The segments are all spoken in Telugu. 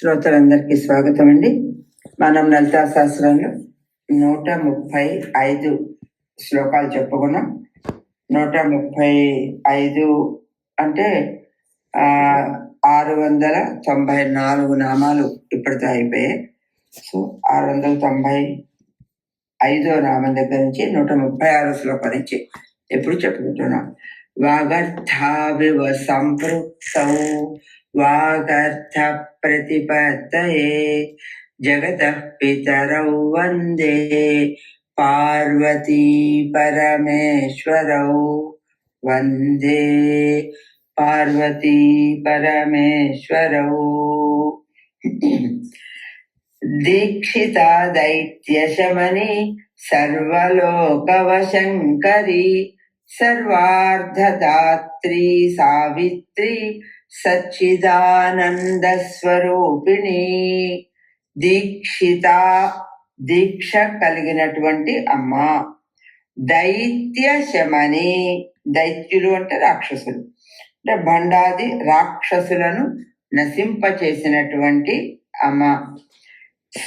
శ్రోతలందరికీ స్వాగతం అండి మనం లలితా శాస్త్రంలో నూట ముప్పై ఐదు శ్లోకాలు చెప్పుకున్నాం. నూట ముప్పై ఐదు అంటే ఆరు వందల తొంభై నాలుగు నామాలు ఇప్పటితో అయిపోయాయి. సో ఆరు వందల తొంభై ఐదో నామం దగ్గర నుంచి నూట ముప్పై ఆరో శ్లోకం నుంచి ఎప్పుడు చెప్పుకుంటున్నాం? వాగర్థావివ సంపృక్త వాగర్థ ప్రతిపత్తయే జగత పితరౌ వందే పార్వతీ పరమేశ్వరౌ వందే పార్వతీ పరమేశ్వరౌ దీక్షితా దైత్యశమని సర్వలోకవశంకరి సర్వార్ధదాత్రి సచ్చిదానందస్వరూపిణి. దీక్షిత దీక్ష కలిగినటువంటి అమ్మ. దైత్య శమని దైత్యులు అంటే రాక్షసులు. అంటే భండాది రాక్షసులను నశింపచేసినటువంటి అమ్మ.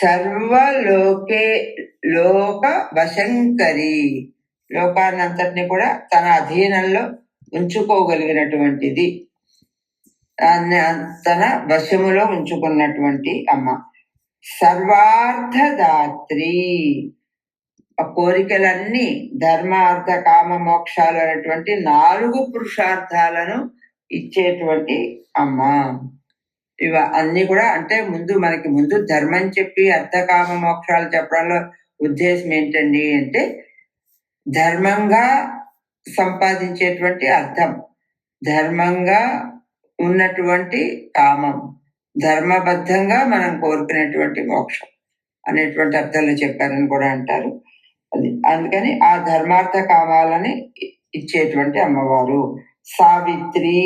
సర్వలోకే లోక వశంకరి లోకాన్నంతటిని కూడా తన అధీనంలో ఉంచుకోగలిగినటువంటిది. తన వశములో ఉంచుకున్నటువంటి అమ్మ. సర్వార్థదాత్రి. ఆ కోరికలన్నీ ధర్మ అర్థ కామ మోక్షాలు అనేటువంటి నాలుగు పురుషార్థాలను ఇచ్చేటువంటి అమ్మ. ఇవ అన్ని కూడా అంటే ముందు మనకి ముందు ధర్మం చెప్పి అర్థకామ మోక్షాలు చెప్పడంలో ఉద్దేశం ఏంటండి అంటే ధర్మంగా సంపాదించేటువంటి అర్థం. ధర్మంగా ఉన్నటువంటి కామం. ధర్మబద్ధంగా మనం కోరుకునేటువంటి మోక్షం అనేటువంటి అర్థాలు చెప్పారని కూడా అంటారు. అది అందుకని ఆ ధర్మార్థ కామాలని ఇచ్చేటువంటి అమ్మవారు. సావిత్రి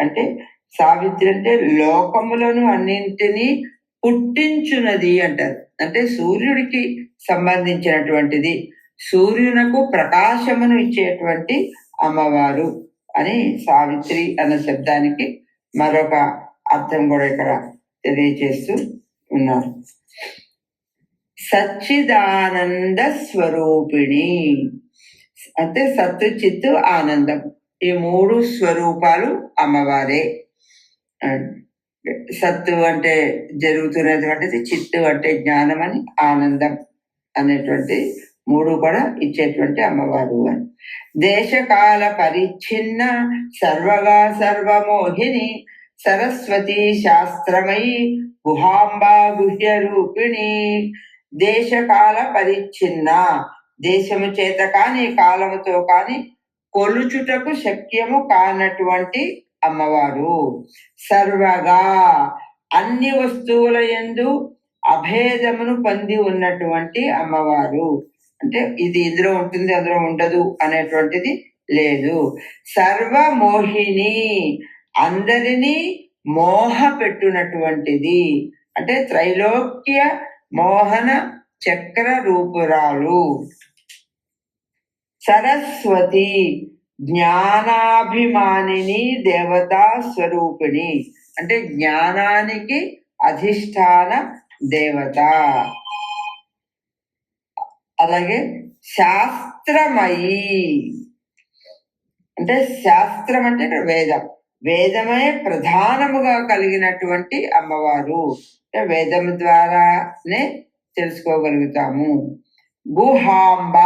అంటే సావిత్రి అంటే లోకములను అన్నింటినీ పుట్టించున్నది అంటారు. అంటే సూర్యుడికి సంబంధించినటువంటిది. సూర్యునకు ప్రకాశమును ఇచ్చేటువంటి అమ్మవారు. అని సావిత్రి అన్న శబ్దానికి మరొక అర్థం కూడా ఇక్కడ తెలియజేస్తూ ఉన్నారు. సచ్చిదానంద స్వరూపిణి. అంటే సత్తు చిత్తు ఆనందం. ఈ మూడు స్వరూపాలు అమ్మవారే. సత్తు అంటే జరుగుతున్నటువంటిది చిత్తు అంటే జ్ఞానం అని ఆనందం అనేటువంటి మూడు కూడా ఇచ్చేటువంటి అమ్మవారు. అని దేశకాల పరిచ్ఛిన్న సర్వగా సర్వమోహిని సరస్వతి శాస్త్రమయి గుహాంబా గుహ్య రూపిణి దేశకాల పరిచ్ఛిన్న దేశము చేత కాని కాలముతో కాని కొలుచుటకు శక్యము కానటువంటి అమ్మవారు. సర్వగా అన్ని వస్తువుల యందు అభేదమును పొంది ఉన్నటువంటి అమ్మవారు. అంటే ఇది ఇందులో ఉంటుంది అందులో ఉండదు అనేటువంటిది లేదు. సర్వమోహిని అందరినీ మోహ పెట్టునటువంటిది అంటే త్రైలోక్య మోహన చక్ర రూపురాలు. సరస్వతి జ్ఞానాభిమానిని దేవతా స్వరూపిణి. అంటే జ్ఞానానికి అధిష్టాన దేవత. అలాగే శాస్త్రమయీ. అంటే శాస్త్రం అంటే ఇక్కడ వేదం. వేదమే ప్రధానముగా కలిగినటువంటి అమ్మవారు. అంటే వేదం ద్వారానే తెలుసుకోగలుగుతాము. గుహాంబ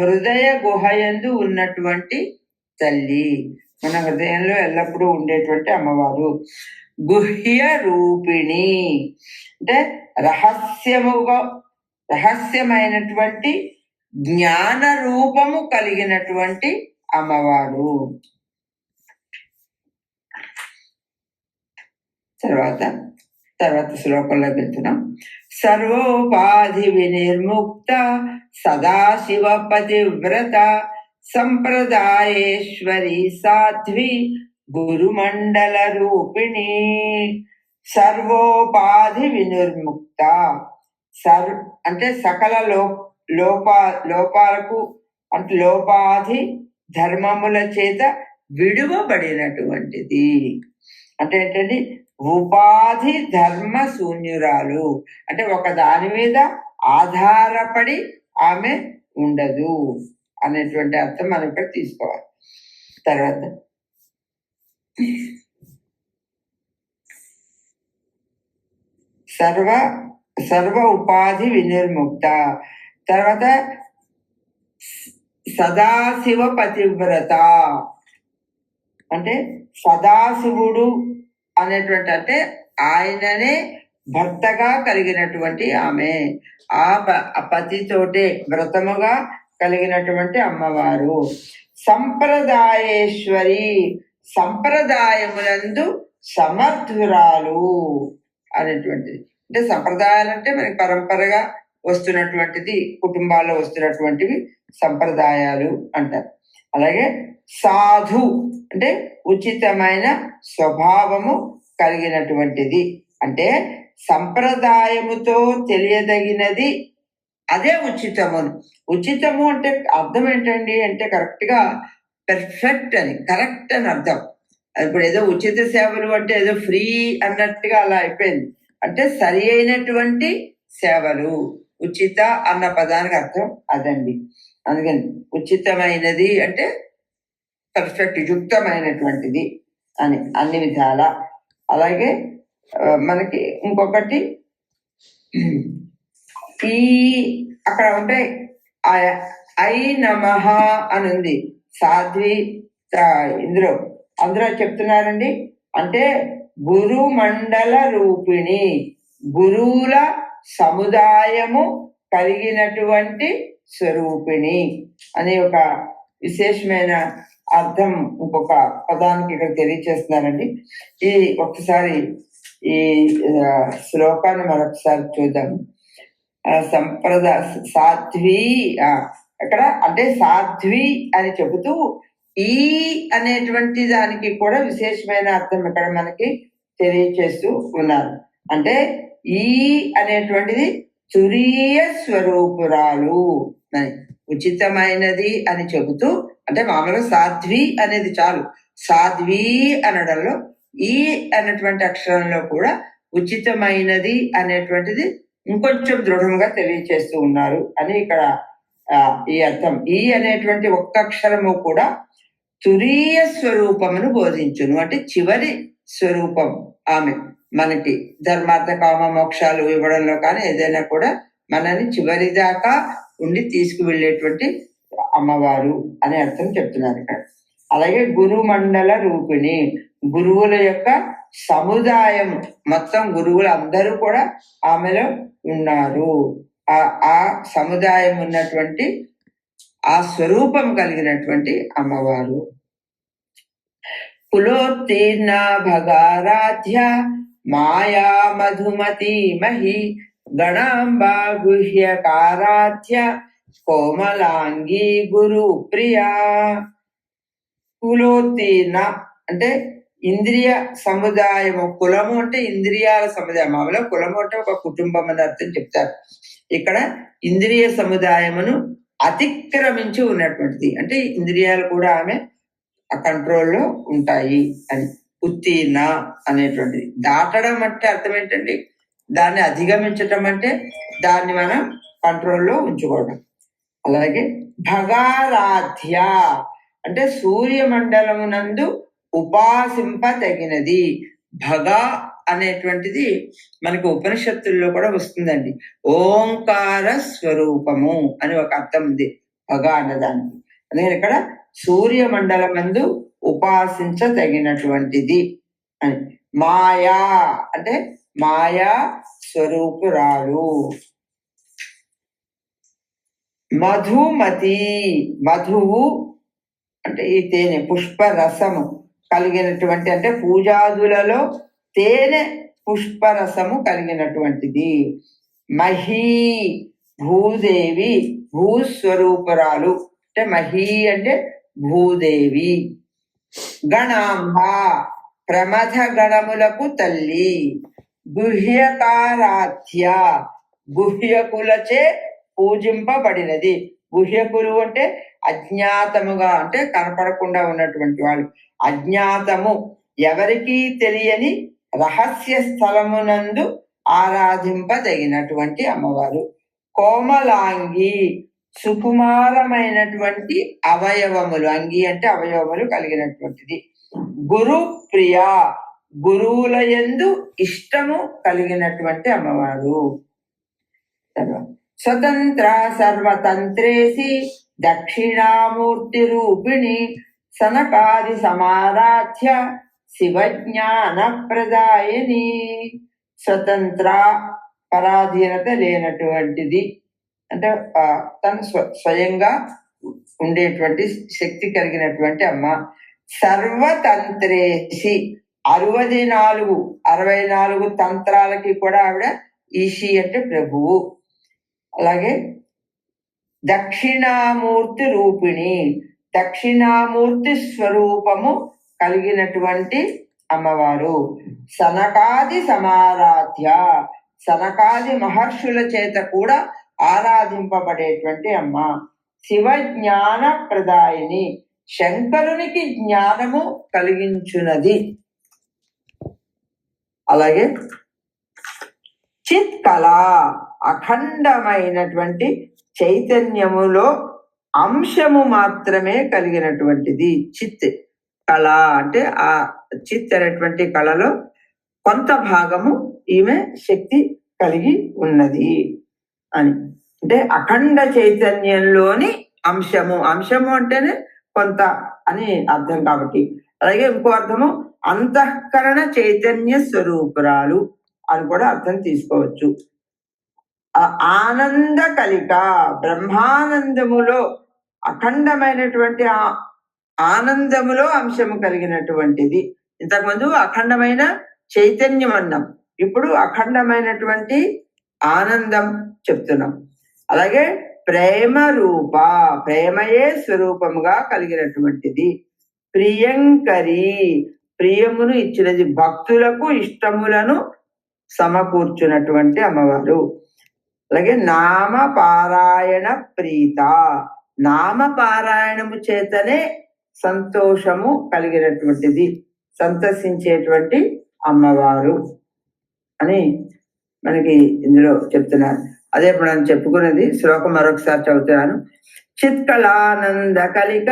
హృదయ గుహయందు ఉన్నటువంటి తల్లి. మన హృదయంలో ఎల్లప్పుడూ ఉండేటువంటి అమ్మవారు. గుహ్య రూపిణి అంటే రహస్యముగా రహస్యమైనటువంటి జ్ఞాన రూపము కలిగినటువంటి అమ్మవారు. తర్వాత తర్వాత శ్లోకంలోకి వెళ్తున్నాం సర్వోపాధి వినిర్ముక్త సదాశివ పతివ్రత సంప్రదాయేశ్వరి సాధ్వి గురుమండల రూపిణి. సర్వోపాధి వినిర్ముక్త సర్ అంటే సకల లో లోపా లోపాలకు అంటే లోపాధి ధర్మముల చేత విడువబడినటువంటిది. అంటే ఏంటంటే ఉపాధి ధర్మ శూన్యురాలు. అంటే ఒక దాని మీద ఆధారపడి ఆమె ఉండదు అనేటువంటి అర్థం మనం ఇక్కడ తీసుకోవాలి. తర్వాత. సర్వ సర్వ ఉపాధి వినిర్ముక్త. తర్వాత సదాశివ పతివ్రత అంటే సదాశివుడు అనేటువంటి అంటే ఆయననే భర్తగా కలిగినటువంటి ఆమె. ఆ ప- ఆ పతితోటే వ్రతముగా కలిగినటువంటి అమ్మవారు. సంప్రదాయేశ్వరి సంప్రదాయములందు సమర్థురాలు అనేటువంటిది. అంటే సంప్రదాయాలు అంటే మనకి పరంపరగా వస్తున్నటువంటిది కుటుంబాల్లో వస్తున్నటువంటివి సంప్రదాయాలు అంటారు. అలాగే సాధు అంటే ఉచితమైన స్వభావము కలిగినటువంటిది. అంటే సంప్రదాయముతో తెలియదగినది అదే ఉచితము ఉచితము అంటే అర్థం ఏంటండి అంటే కరెక్ట్గా పెర్ఫెక్ట్ అని కరెక్ట్ అని అర్థం. ఇప్పుడు ఏదో ఉచిత సేవలు అంటే ఏదో ఫ్రీ అన్నట్టుగా అలా అయిపోయింది. అంటే సరి అయినటువంటి సేవలు. ఉచిత అన్న పదానికి అర్థం అదండి. అందుకని ఉచితమైనది అంటే పర్ఫెక్ట్ యుక్తమైనటువంటిది అని అన్ని విధాల. అలాగే మనకి ఇంకొకటి ఈ అక్కడ ఉంటాయి ఆ- ఐ నమ అని ఉంది సాధ్వి ఇందులో. అందులో చెప్తున్నారండి. అంటే గురు మండల రూపిణి. గురువుల సముదాయము కలిగినటువంటి స్వరూపిణి అనే ఒక విశేషమైన అర్థం ఇంకొక పదానికి ఇక్కడ తెలియచేస్తున్నారండి ఈ ఒకసారి ఈ శ్లోకాన్ని మరొకసారి చూద్దాం. ఆ, సంప్రదాయ సాధ్వి అక్కడ అంటే సాధ్వి అని చెబుతూ ఈ అనేటువంటి దానికి కూడా విశేషమైన అర్థం ఇక్కడ మనకి తెలియచేస్తూ ఉన్నారు. అంటే ఈ అనేటువంటిది తురీయ స్వరూపురాలు అని ఉచితమైనది అని చెబుతూ అంటే మామూలుగా సాధ్వి అనేది చాలు. సాధ్వి అనడంలో ఈ అనేటువంటి అక్షరంలో కూడా ఉచితమైనది అనేటువంటిది ఇంకొంచెం దృఢంగా తెలియచేస్తూ ఉన్నారు అని ఇక్కడ ఈ అర్థం. ఈ అనేటువంటి ఒక్క అక్షరము కూడా తురీయ స్వరూపమును బోధించును. అంటే చివరి స్వరూపం ఆమె మనకి ధర్మార్థ కామ మోక్షాలు ఇవ్వడంలో కానీ ఏదైనా కూడా మనని చివరి దాకా ఉండి తీసుకువెళ్ళేటువంటి అమ్మవారు అనే అర్థం చెప్తున్నారు ఇక్కడ. అలాగే గురు మండల రూపిణి గురువుల యొక్క సముదాయం మొత్తం గురువులు అందరూ కూడా ఆమెలో ఉన్నారు. ఆ ఆ సముదాయం ఉన్నటువంటి ఆ స్వరూపం కలిగినటువంటి అమ్మవారు. కులోత్తీర్ణ భగారాధ్య మాయా మధుమతి మహి గణాంబా గుహ్యకారాధ్య కోమలాంగి గురు ప్రియా. కులోత్తీర్ణ అంటే ఇంద్రియ సముదాయము కులము అంటే ఇంద్రియాల సముదాయం. మామూలుగా కులము అంటే ఒక కుటుంబం అని అర్థం చెప్తారు. ఇక్కడ ఇంద్రియ సముదాయమును అతిక్రమించి ఉన్నటువంటిది. అంటే ఇంద్రియాలు కూడా ఆమె ఆ కంట్రోల్లో ఉంటాయి అని. ఉత్తీర్ణ అనేటువంటిది. దాటడం అంటే అర్థం ఏంటండి? దాన్ని అధిగమించటం అంటే దాన్ని మనం కంట్రోల్లో ఉంచుకోవడం అలాగే భగారాధ్య అంటే సూర్యమండలమునందు ఉపాసింపదగినది భగ అనేటువంటిది మనకి ఉపనిషత్తుల్లో కూడా వస్తుందండి. ఓంకార స్వరూపము అని ఒక అర్థం ఉంది. భగ అన్నదానికి. అందుకని ఇక్కడ సూర్యమండలమందు ఉపాసించదగినటువంటిది అని. మాయా అంటే మాయా స్వరూపురాలు. మధుమతి మధువు అంటే ఈ తేనె పుష్ప రసము కలిగినటువంటి అంటే పూజాదులలో తేనె పుష్పరసము కలిగినటువంటిది. మహీ భూదేవి భూస్వరూపురాలు. అంటే మహీ అంటే భూదేవి. గణాంబ ప్రమథ గణములకు తల్లి. గుహ్యకారాధ్య గుహ్యకులచే పూజింపబడినది. గుహ్యకులు అంటే అజ్ఞాతముగా అంటే కనపడకుండా ఉన్నటువంటి వాళ్ళు. అజ్ఞాతము ఎవరికీ తెలియని రహస్య స్థలమునందు ఆరాధింపదగినటువంటి అమ్మవారు. కోమలాంగి సుకుమారమైనటువంటి అవయవములు. అంగి అంటే అవయవములు కలిగినటువంటిది. గురు ప్రియ గురువుల యందు ఇష్టము కలిగినటువంటి అమ్మవారు. స్వతంత్ర సర్వతంత్రేసి దక్షిణామూర్తి రూపిణి సనకాది సమారాధ్య శివజ్ఞాన ప్రదాయని స్వతంత్ర పరాధీనత లేనటువంటిది. అంటే తను స్వ స్వయంగా ఉండేటువంటి శక్తి కలిగినటువంటి అమ్మ. సర్వతంత్రేసి అరవై నాలుగు అరవై నాలుగు తంత్రాలకి కూడా ఆవిడ ఈషి అంటే ప్రభువు. అలాగే దక్షిణామూర్తి రూపిణి దక్షిణామూర్తి స్వరూపము కలిగినటువంటి అమ్మవారు. సనకాది సమారాధ్య సనకాది మహర్షుల చేత కూడా ఆరాధింపబడేటువంటి అమ్మ. శివ జ్ఞాన ప్రదాయిని శంకరునికి జ్ఞానము కలిగించున్నది అలాగే చిత్ కళ అఖండమైనటువంటి చైతన్యములో అంశము మాత్రమే కలిగినటువంటిది చిత్. కళ అంటే ఆ చిత్ అనేటువంటి కళలో కొంత భాగము ఈమె శక్తి కలిగి ఉన్నది అని. అంటే అఖండ చైతన్యంలోని అంశము. అంశము అంటేనే కొంత అని అర్థం కాబట్టి. అలాగే ఇంకో అర్థము అంతఃకరణ చైతన్య స్వరూపురాలు అని కూడా అర్థం తీసుకోవచ్చు. ఆ ఆనంద కలిక బ్రహ్మానందములో అఖండమైనటువంటి ఆ ఆనందములో అంశము కలిగినటువంటిది. ఇంతకుముందు అఖండమైన చైతన్యం అన్నాం ఇప్పుడు అఖండమైనటువంటి ఆనందం చెప్తున్నాం. అలాగే ప్రేమ రూప ప్రేమయే స్వరూపముగా కలిగినటువంటిది. ప్రియంకరి ప్రియమును ఇచ్చినది భక్తులకు ఇష్టములను సమకూర్చున్నటువంటి అమ్మవారు. అలాగే నామ పారాయణ ప్రీత. నామ పారాయణము చేతనే సంతోషము కలిగినటువంటిది. సంతసించేటువంటి అమ్మవారు అని మనకి ఇందులో చెప్తున్నారు. అదే మనం చెప్పుకున్నది శ్లోకం మరొకసారి చదువుతున్నాను. చిత్కళానంద కలిక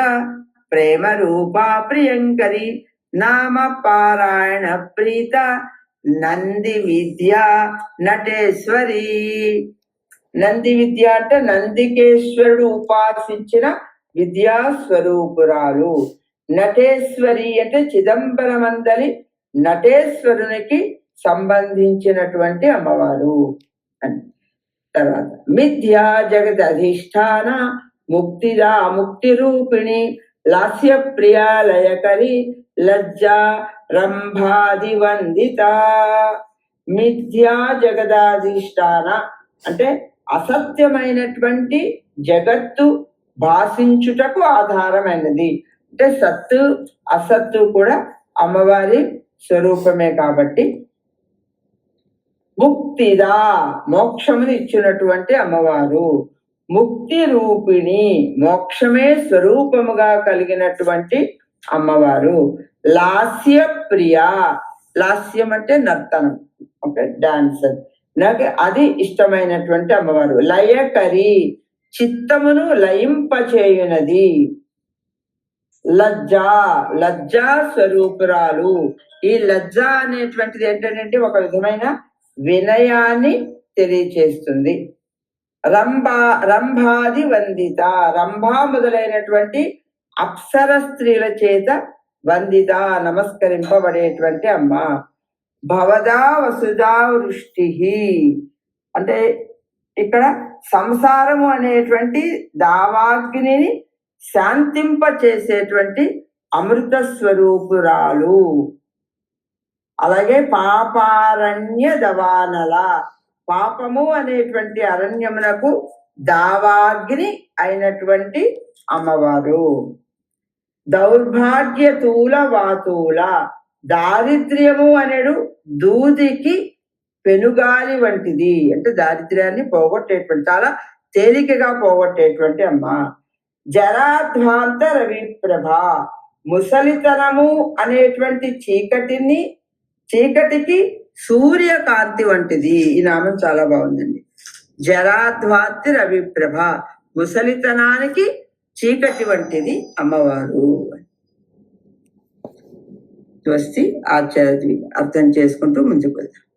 ప్రేమ రూపా ప్రియంకరి నామ పారాయణ ప్రీత నంది విద్య నటేశ్వరి. నంది విద్య అంటే నందికేశ్వరుడు ఉపాసించిన విద్యా స్వరూపురాలు నటేశ్వరి అంటే చిదంబరమందలి నటేశ్వరునికి సంబంధించినటువంటి అమ్మవారు అని. తర్వాత మిథ్యా జగత్ అధిష్టాన ముక్తిదా ముక్తి రూపిణి లాస్య ప్రియాలయకరి లజ్జా రంభాది వందిత. మిథ్యా జగదాధిష్టాన అంటే అసత్యమైనటువంటి జగత్తు భాషించుటకు ఆధారమైనది. అంటే సత్తు అసత్తు కూడా అమ్మవారి స్వరూపమే కాబట్టి. ముక్తిదా మోక్షముని ఇచ్చినటువంటి అమ్మవారు. ముక్తి రూపిణి మోక్షమే స్వరూపముగా కలిగినటువంటి అమ్మవారు. లాస్య ప్రియ లాస్యం అంటే నర్తనం. Okay dancer. నాకు అది ఇష్టమైనటువంటి అమ్మవారు. లయకరి చిత్తమును లయింపచేయునది. లజ్జ లజ్జా స్వరూపురాలు. ఈ లజ్జ అనేటువంటిది ఏంటంటే ఒక విధమైన వినయాన్ని తెలియచేస్తుంది. రంభా రంభాది వందిత. రంభా మొదలైనటువంటి అప్సర స్త్రీల చేత వందిత నమస్కరింపబడేటువంటి అమ్మ. భవదా వసుదా వృష్టి. అంటే ఇక్కడ సంసారము అనేటువంటి దావాగ్నిని శాంతింప చేసేటువంటి అమృత స్వరూపురాలు. అలాగే పాపారణ్య దవానల. పాపము అనేటువంటి అరణ్యమునకు దావాగ్ని అయినటువంటి అమ్మవారు. దౌర్భాగ్య తూల వాతూల దారిద్ర్యము అనేడు దూదికి పెనుగాలి వంటిది. అంటే దారిద్ర్యాన్ని పోగొట్టేటువంటి చాలా తేలికగా పోగొట్టేటువంటి అమ్మ. జరాధ్వాంత రవిప్రభ ముసలితనము అనేటువంటి చీకటిని చీకటికి సూర్యకాంతి వంటిది. ఈ నామం చాలా బాగుందండి. జరాధ్వాతి రవిప్రభ ముసలితనానికి చీకటి వంటిది అమ్మవారు స్వస్తి ఆచార్య అర్థం చేసుకుంటూ ముందుకు వెళ్తాం